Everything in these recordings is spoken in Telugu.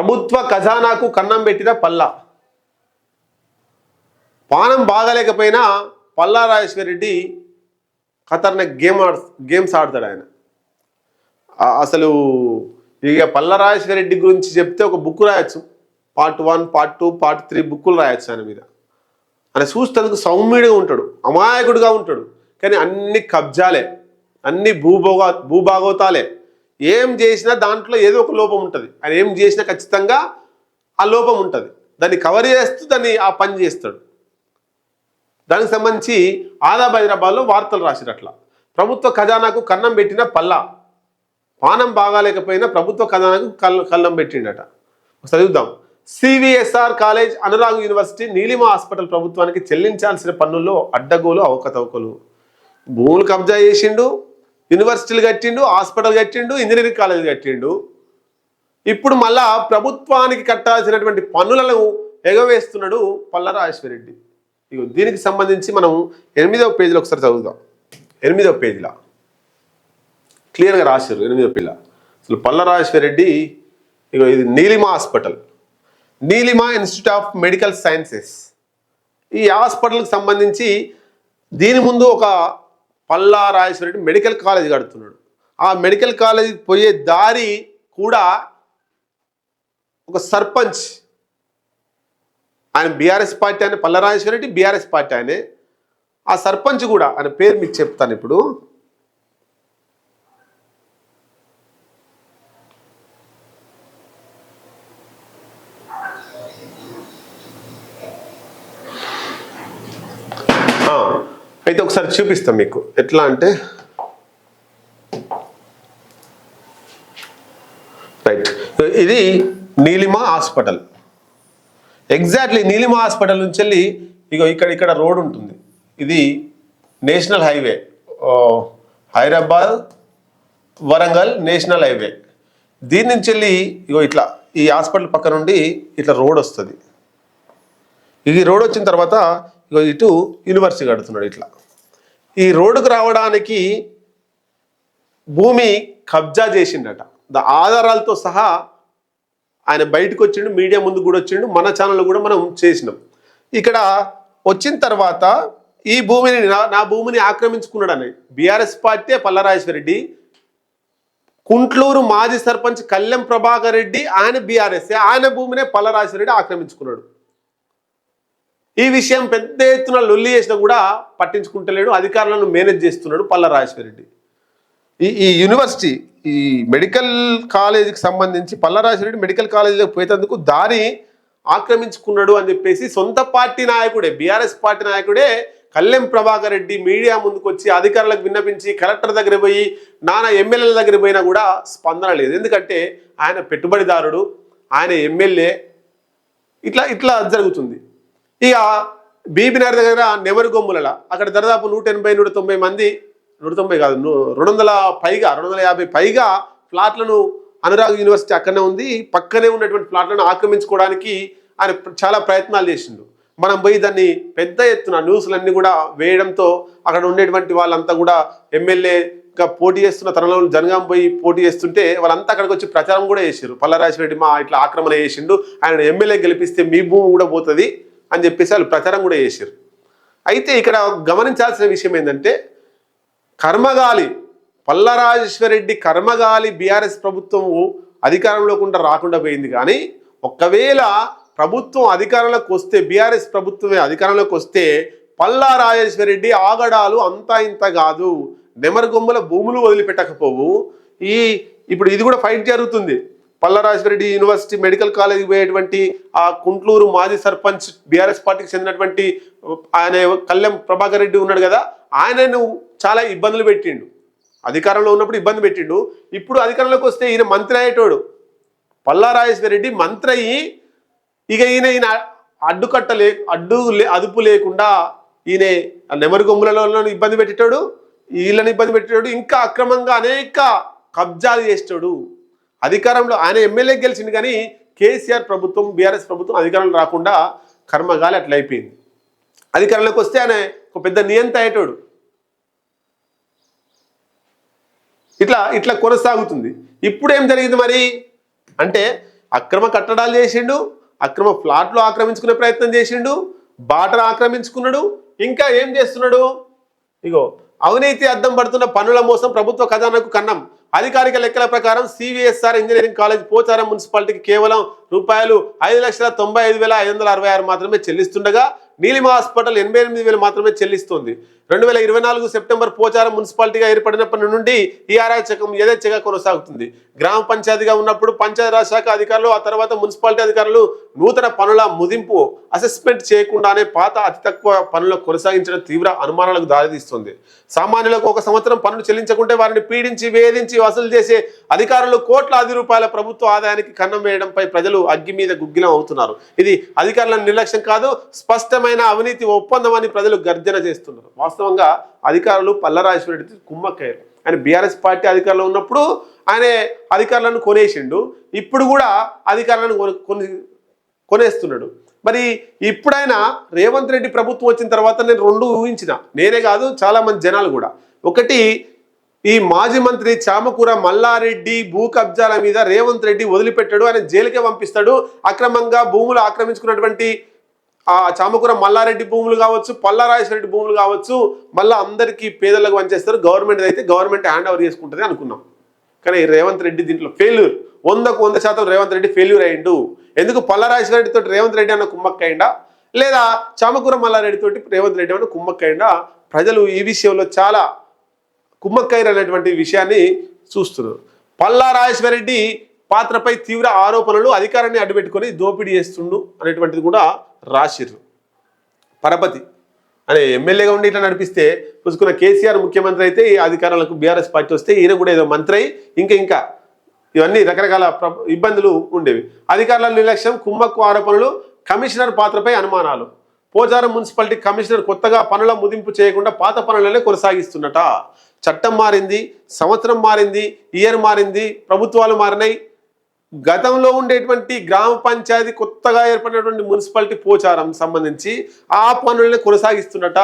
ప్రభుత్వ ఖజానాకు కన్నం పెట్టిన పల్లా. పానం బాగలేకపోయినా పల్లా రాజేశ్వర రెడ్డి ఖతర్నాక్ గేమ్ ఆడు గేమ్స్ ఆడతాడు ఆయన. అసలు ఇక పల్లా రాజేశ్వర రెడ్డి గురించి చెప్తే ఒక బుక్ రాయొచ్చు. Part one part two part three బుక్కులు రాయొచ్చు ఆయన మీద. ఆయన చూస్తేందుకు సౌమ్యుడిగా ఉంటాడు అమాయకుడిగా ఉంటాడు. కానీ అన్ని కబ్జాలే అన్ని భూభోగా భూభాగోతాలే. ఏం చేసినా దాంట్లో ఏదో ఒక లోపం ఉంటుంది. ఆయన ఏం చేసినా ఖచ్చితంగా ఆ లోపం ఉంటుంది. దాన్ని కవర్ చేస్తూ దాన్ని ఆ పని చేస్తాడు. దానికి సంబంధించి ఆదాబ్ హైదరాబాద్లో వార్తలు రాసిరు అట్లా. ప్రభుత్వ ఖజానాకు కన్నం పెట్టిన పల్లా. పానం బాగాలేకపోయినా ప్రభుత్వ ఖజానాకు కల్ కన్నం పెట్టిండట. చదువుదాం CVSR college Anurag university Neelima hospital ప్రభుత్వానికి చెల్లించాల్సిన పన్నుల్లో అడ్డగోలు అవకతవకలు. భూములు కబ్జా చేసిండు. యూనివర్సిటీలు కట్టిండు హాస్పిటల్ కట్టిండు ఇంజనీరింగ్ కాలేజ్ కట్టిండు. ఇప్పుడు మళ్ళా ప్రభుత్వానికి కట్టాల్సినటువంటి పన్నులను ఎగవేస్తున్నాడు పల్లరాజేశ్వరరెడ్డి ఇగో దీనికి సంబంధించి మనం ఎనిమిదవ పేజీలో ఒకసారి చదువుదాం. ఎనిమిదవ పేజీలో. క్లియర్గా రాశారు ఎనిమిదవ పేజీలో. అసలు పల్లరాజేశ్వరరెడ్డి ఇగో ఇది Neelima hospital. Neelima institute of medical sciences. ఈ హాస్పిటల్కి సంబంధించి దీని ముందు ఒక పల్లా రాజేశ్వరరెడ్డి మెడికల్ కాలేజ్ కడుతున్నాడు. ఆ మెడికల్ కాలేజ్ పోయే దారి కూడా ఒక సర్పంచ్. ఆయన బీఆర్ఎస్ పార్టీ ఆయన పల్లరాజేశ్వర రెడ్డి బీఆర్ఎస్ పార్టీ ఆయనే. ఆ సర్పంచ్ కూడా ఆయన పేరు మీకు చెప్తాను ఇప్పుడు ఆ, అయితే ఒకసారి చూపిస్తాం మీకు. ఎట్లా అంటే రైట్. ఇది Neelima hospital. Exactly Neelima hospital నుంచి వెళ్ళి ఇగో ఇక్కడ ఇక్కడ రోడ్ ఉంటుంది. ఇది national highway. Hyderabad Warangal national highway. దీని నుంచి వెళ్ళి ఇగో ఇట్లా ఈ హాస్పిటల్ పక్క నుండి ఇట్లా రోడ్ వస్తుంది. ఇది రోడ్ వచ్చిన తర్వాత ఇగో ఇటు యూనివర్సిటీ కడుతున్నాడు ఇట్లా. ఈ రోడ్డుకు రావడానికి భూమి కబ్జా చేసిండట. ద ఆధారాలతో సహా ఆయన బయటకు వచ్చిండు మీడియా ముందు కూడా వచ్చిండు మన ఛానల్లో కూడా మనం చేసినాం. ఇక్కడ వచ్చిన తర్వాత ఈ భూమిని నా నా భూమిని ఆక్రమించుకున్నాడని బీఆర్ఎస్ పార్టీ పల్లరాజేశ్వర రెడ్డి కుంట్లూరు మాజీ సర్పంచ్ కళ్యాణ్ ప్రభాకర్ రెడ్డి ఆయన బీఆర్ఎస్ ఆయన భూమినే పల్లరాజేశ్వరరెడ్డి ఆక్రమించుకున్నాడు. ఈ విషయం పెద్ద ఎత్తున లొల్లి చేసినా కూడా పట్టించుకుంటలేడు అధికారులను మేనేజ్ చేస్తున్నాడు పల్లరాజేశ్వరరెడ్డి ఈ ఈ యూనివర్సిటీ ఈ మెడికల్ కాలేజీకి సంబంధించి పల్లరాజరెడ్డి మెడికల్ కాలేజీలోకి పోయేందుకు దారి ఆక్రమించుకున్నాడు అని చెప్పేసి సొంత పార్టీ నాయకుడే బీఆర్ఎస్ పార్టీ నాయకుడే కళ్యాణ్ ప్రభాకర్ రెడ్డి మీడియా ముందుకు వచ్చి అధికారులకు విన్నపించి కలెక్టర్ దగ్గర పోయి నానా ఎమ్మెల్యేల దగ్గర పోయినా కూడా స్పందన లేదు. ఎందుకంటే ఆయన పెట్టుబడిదారుడు ఆయన ఎమ్మెల్యే. ఇట్లా ఇట్లా జరుగుతుంది. ఇక బీబీనగర్ దగ్గర నెమరు గొమ్ములల. అక్కడ దాదాపు నూట ఎనభై నూట తొంభై మంది నూట తొంభై కాదు రెండు వందల పైగా రెండు వందల యాభై పైగా ఫ్లాట్లను అనురాగ్ యూనివర్సిటీ అక్కడనే ఉంది. పక్కనే ఉన్నటువంటి ప్లాట్లను ఆక్రమించుకోవడానికి ఆయన చాలా ప్రయత్నాలు చేసిండు. మనం పోయి దాన్ని పెద్ద ఎత్తున న్యూస్లన్నీ కూడా వేయడంతో అక్కడ ఉండేటువంటి వాళ్ళంతా కూడా ఎమ్మెల్యేగా పోటీ చేస్తున్న తనలో జనగాం పోయి పోటీ చేస్తుంటే వాళ్ళంతా అక్కడికి వచ్చి ప్రచారం కూడా చేశారు పల్లరాజరెడ్డి మా ఇట్లా ఆక్రమణ చేసిండు. ఆయన ఎమ్మెల్యే గెలిపిస్తే మీ భూమి కూడా పోతుంది. అని చెప్పేసి వాళ్ళు ప్రచారం కూడా చేశారు అయితే ఇక్కడ గమనించాల్సిన విషయం ఏంటంటే కర్మగాలి పల్లరాజేశ్వరరెడ్డి కర్మగాలి బీఆర్ఎస్ ప్రభుత్వం అధికారంలోకి రాకుండా పోయింది కానీ ఒకవేళ ప్రభుత్వం అధికారంలోకి వస్తే బీఆర్ఎస్ ప్రభుత్వమే అధికారంలోకి వస్తే పల్లా రాజేశ్వరరెడ్డి ఆగడాలు అంతా ఇంత కాదు. నెమరగొమ్మల భూములు వదిలిపెట్టకపోవు. ఈ ఇప్పుడు ఇది కూడా ఫైట్ జరుగుతుంది. పల్లరాజరెడ్డి యూనివర్సిటీ మెడికల్ కాలేజ్ పోయేటువంటి ఆ కుంట్లూరు మాజీ సర్పంచ్ బీఆర్ఎస్ పార్టీకి చెందినటువంటి ఆయన కళ్యాణ్ ప్రభాకర్ రెడ్డి ఉన్నాడు కదా ఆయనను చాలా ఇబ్బందులు పెట్టిండు. అధికారంలో ఉన్నప్పుడు ఇబ్బంది పెట్టిండు. ఇప్పుడు అధికారంలోకి వస్తే ఈయన మంత్రి అయ్యేటోడు. పల్లారాజేశ్వర రెడ్డి మంత్రి అయ్యి ఇక ఈయన ఈయన అడ్డుకట్ట లే అడ్డు లే- అదుపు లేకుండా ఈయన నెమరు గొమ్ములలో ఇబ్బంది పెట్టేటోడు వీళ్ళని ఇబ్బంది పెట్టేటోడు ఇంకా అక్రమంగా అనేక కబ్జాలు చేసేటోడు. అధికారంలో ఆయన ఎమ్మెల్యే గెలిచింది కానీ కేసీఆర్ ప్రభుత్వం బీఆర్ఎస్ ప్రభుత్వం అధికారంలో రాకుండా కర్మగాలి అట్లా అయిపోయింది. అధికారంలోకి వస్తే ఆయన ఒక పెద్ద నియంత అయ్యేటోడు. ఇట్లా ఇట్లా కొనసాగుతుంది. ఇప్పుడు ఏం జరిగింది మరి? అంటే అక్రమ కట్టడాలు చేసిండు అక్రమ ఫ్లాట్లు ఆక్రమించుకునే ప్రయత్నం చేసిండు బాటలు ఆక్రమించుకున్నాడు ఇంకా ఏం చేస్తున్నాడు? ఇగో అవినీతి అద్దం పడుతున్న పనుల మోసం ప్రభుత్వ ఖజానాకు కన్నం. అధికారిక లెక్కల ప్రకారం సివిఎస్ఆర్ ఇంజనీరింగ్ కాలేజ్ పోచారం మున్సిపాలిటీకి కేవలం రూపాయలు ఐదు లక్షల తొంభై ఐదు వేల ఐదు వందల అరవై ఆరు మాత్రమే చెల్లిస్తుండగా నీలిమ హాస్పిటల్ ఎనభై ఎనిమిది వేలు మాత్రమే చెల్లిస్తోంది. రెండు వేల ఇరవై నాలుగు సెప్టెంబర్ పోచారం మున్సిపాలిటీగా ఏర్పడినప్పటి నుండి ఈ అరాచకం యథేచ్ఛగా కొనసాగుతుంది. గ్రామ పంచాయతీగా ఉన్నప్పుడు పంచాయతీరాజ్ శాఖ అధికారులు ఆ తర్వాత మున్సిపాలిటీ అధికారులు నూతన పనుల ముదింపు అసెస్మెంట్ చేయకుండానే పాత అతి తక్కువ పనులు కొనసాగించడం తీవ్ర అనుమానాలకు దారితీస్తుంది. సామాన్యులకు ఒక సంవత్సరం పనులు చెల్లించకుంటే వారిని పీడించి వేధించి వసూలు చేసే అధికారులు కోట్లాది రూపాయల ప్రభుత్వ ఆదాయానికి కన్నం వేయడంపై ప్రజలు అగ్గి మీద గుగ్గిలం అవుతున్నారు. ఇది అధికారుల నిర్లక్ష్యం కాదు స్పష్టమైన అవినీతి ఒప్పందం అని ప్రజలు గర్జన చేస్తున్నారు. వాస్తవంగా అధికారులు పల్లరాజేశ్వరరెడ్డి కుమ్మక్కయ్యారు ఆయన బీఆర్ఎస్ పార్టీ అధికారంలో ఉన్నప్పుడు ఆయన అధికారులను కొనేసిండు. ఇప్పుడు కూడా అధికారులను కొని కొనేస్తున్నాడు. మరి ఇప్పుడైనా రేవంత్ రెడ్డి ప్రభుత్వం వచ్చిన తర్వాత నేను రెండు ఊహించిన. నేనే కాదు చాలామంది జనాలు కూడా. ఒకటి ఈ మాజీ మంత్రి చామకూర మల్లారెడ్డి భూ కబ్జాల మీద రేవంత్ రెడ్డి వదిలిపెట్టాడు. ఆయన జైలుకే పంపిస్తాడు. అక్రమంగా భూములు ఆక్రమించుకున్నటువంటి ఆ చామకూర మల్లారెడ్డి భూములు కావచ్చు పల్లారాజరెడ్డి భూములు కావచ్చు మళ్ళీ అందరికీ పేదలకు పనిచేస్తారు. గవర్నమెంట్ అయితే గవర్నమెంట్ హ్యాండ్ ఓవర్ చేసుకుంటుంది అనుకున్నాం. కానీ రేవంత్ రెడ్డి దీంట్లో ఫెయిల్యూర్ వందకు వంద శాతం రేవంత్ రెడ్డి ఫెయిల్యూర్ అయ్యిండు ఎందుకు పల్లారాజరెడ్డి రేవంత్ రెడ్డి అన్న కుమ్మక్కయిండా లేదా చామకూర మల్లారెడ్డితోటి రేవంత్ రెడ్డి అన్న కుమ్మక్కయిండా ప్రజలు ఈ విషయంలో చాలా కుమ్మక్కైర్ అనేటువంటి విషయాన్ని చూస్తున్నారు. పల్లా రాజేశ్వరరెడ్డి పాత్రపై తీవ్ర ఆరోపణలు అధికారాన్ని అడ్డుపెట్టుకొని దోపిడీ చేస్తుండు అనేటువంటిది కూడా రాసిర్రు. పరపతి అనే ఎమ్మెల్యేగా ఉండి ఇట్లా నడిపిస్తే చూసుకున్న కేసీఆర్ ముఖ్యమంత్రి అయితే ఈ అధికారులకు బీఆర్ఎస్ పార్టీ వస్తే ఈయన కూడా ఏదో మంత్రి అయి ఇంకా ఇంకా ఇవన్నీ రకరకాల ఇబ్బందులు ఉండేవి. అధికారుల నిర్లక్ష్యం కుమ్మక్కు ఆరోపణలు కమిషనర్ పాత్రపై అనుమానాలు. పోచారం మున్సిపాలిటీ కమిషనర్ కొత్తగా పనుల ముదింపు చేయకుండా పాత పనులనే కొనసాగిస్తున్నట. చట్టం మారింది సంవత్సరం మారింది ఇయర్ మారింది ప్రభుత్వాలు మారినాయి గతంలో ఉండేటువంటి గ్రామ పంచాయతీ కొత్తగా ఏర్పడినటువంటి మున్సిపాలిటీ పోచారం సంబంధించి ఆ పనులను కొనసాగిస్తున్నట.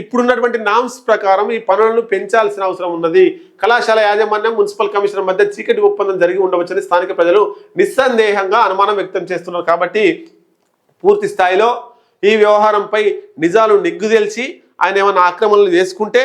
ఇప్పుడున్నటువంటి నామ్స్ ప్రకారం ఈ పనులను పెంచాల్సిన అవసరం ఉన్నది. కళాశాల యాజమాన్యం మున్సిపల్ కమిషనర్ మధ్య చీకటి ఒప్పందం జరిగి ఉండవచ్చని స్థానిక ప్రజలు నిస్సందేహంగా అనుమానం వ్యక్తం చేస్తున్నారు. కాబట్టి పూర్తి స్థాయిలో ఈ వ్యవహారంపై నిజాలు నిగ్గుదేల్చి ఆయన ఏమైనా ఆక్రమణలు చేసుకుంటే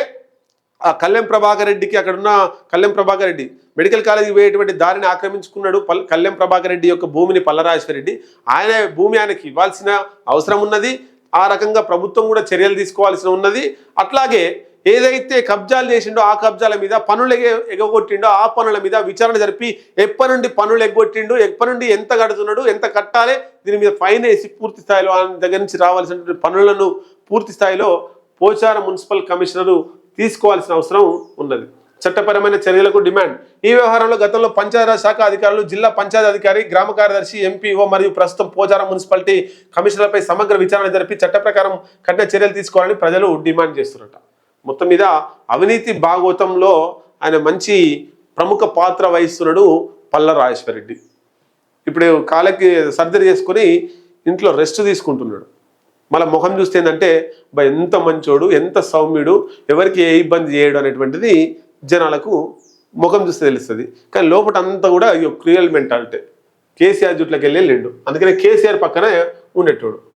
ఆ కళ్యాణ్ ప్రభాకర్ రెడ్డికి అక్కడున్న కళ్యాణ్ ప్రభాకర్ రెడ్డి మెడికల్ కాలేజీకి పోయేటువంటి దారిని ఆక్రమించుకున్నాడు పల్ కళ్యాణ్ ప్రభాకర్ రెడ్డి యొక్క భూమిని పల్లరాజేశ్వర రెడ్డి. ఆయన భూమి ఆయనకి ఇవ్వాల్సిన అవసరం ఉన్నది. ఆ రకంగా ప్రభుత్వం కూడా చర్యలు తీసుకోవాల్సిన ఉన్నది. అట్లాగే ఏదైతే కబ్జాలు చేసిండో ఆ కబ్జాల మీద పనులు ఎగగొట్టిండో ఆ పనుల మీద విచారణ జరిపి ఎప్పటి నుండి పనులు ఎగ్గొట్టిండు ఎప్పటి నుండి ఎంత కడుతున్నాడు ఎంత కట్టాలి దీని మీద ఫైన్ వేసి పూర్తి స్థాయిలో ఆయన దగ్గర నుంచి రావాల్సినటువంటి పనులను పూర్తి స్థాయిలో పోచారం మున్సిపల్ కమిషనరు తీసుకోవాల్సిన అవసరం ఉన్నది. చట్టపరమైన చర్యలకు డిమాండ్. ఈ వ్యవహారంలో గతంలో పంచాయతీరాజ్ శాఖ అధికారులు జిల్లా పంచాయతీ అధికారి గ్రామ కార్యదర్శి ఎంపీఓ మరియు ప్రస్తుతం పోచారం మున్సిపాలిటీ కమిషనర్పై సమగ్ర విచారణ జరిపి చట్ట ప్రకారం కఠిన చర్యలు తీసుకోవాలని ప్రజలు డిమాండ్ చేస్తున్నట. మొత్తం మీద అవినీతి భాగవతంలో ఆయన మంచి ప్రముఖ పాత్ర వహిస్తున్నాడు పల్ల రాజేశ్వరరెడ్డి. ఇప్పుడు కాళ్ళకి సర్జరీ చేసుకొని ఇంట్లో రెస్ట్ తీసుకుంటున్నాడు. మళ్ళీ ముఖం చూస్తే ఏంటంటే ఎంత మంచోడు ఎంత సౌమ్యుడు ఎవరికి ఏ ఇబ్బంది చేయడు అనేటువంటిది జనాలకు ముఖం చూస్తే తెలుస్తుంది. కానీ లోపల అంతా కూడా క్రియల్ మెంటాలిటీ. కేసీఆర్ జుట్లోకి వెళ్ళి వెళ్ళిండు. అందుకనే కేసీఆర్ పక్కన ఉండేటోడు.